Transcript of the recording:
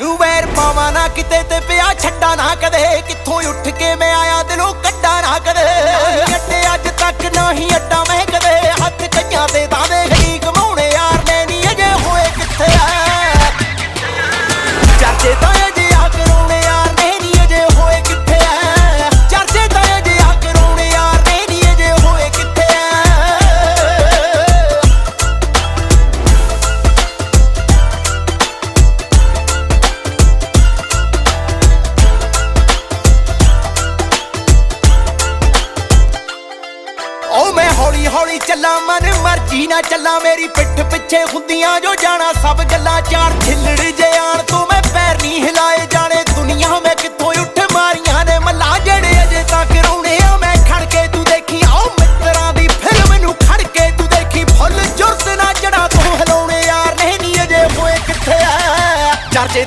ਤੂੰ ਵੈਰ ਪਾਵਾਂ ਨਾ ਕਿਤੇ ਤੇ ਪਿਆ ਛੱਡਾ ਨਾ ਕਦੇ। ਕਿੱਥੋਂ ਉੱਠ ਕੇ ਮੈਂ ਆਇਆ ਦਿਲੋਂ ਕੱਢਾ ਨਾ ਕਦੇ। ਮੈਂ ਹੌਲੀ ਹੌਲੀ ਚੱਲਾਂ, ਮਨ ਮਰਜ਼ੀ ਨਾ ਚੱਲਾਂ, ਮੇਰੀ ਪਿੱਠ ਪਿੱਛੇ ਹੁੰਦੀਆਂ ਜੋ ਜਾਣਾ, ਸਭ ਗੱਲਾਂ ਚਾਰ ਛਿੱਲੜ ਜੇ ਆਣ, ਤੂੰ ਮੈਂ ਪੈਰ ਨਹੀਂ ਹਿਲਾਏ, ਜਾਣੇ ਦੁਨੀਆ ਮੈਂ ਕਿੱਥੋਂ ਉੱਠ ਮਾਰੀਆਂ ਨੇ ਮੱਲਾ ਜੜੇ ਅਜੇ ਤਾਂ ਰੋਣੇ ਆ, ਮੈਂ ਖੜ ਕੇ ਤੂੰ ਦੇਖੀ, ਆਓ ਮਿੱਤਰਾਂ ਦੀ ਫਿਲਮ ਨੂੰ ਖੜ ਕੇ ਤੂੰ ਦੇਖੀ, ਫੁੱਲ ਜੁਰਸ ਨਾ ਜੜਾ ਤੂੰ ਹਿਲਾਉਣੇ ਯਾਰ ਨਹੀਂ ਨਹੀਂ ਅਜੇ ਹੋਏ ਕਿੱਥੇ ਆ? ਚਰਚੇ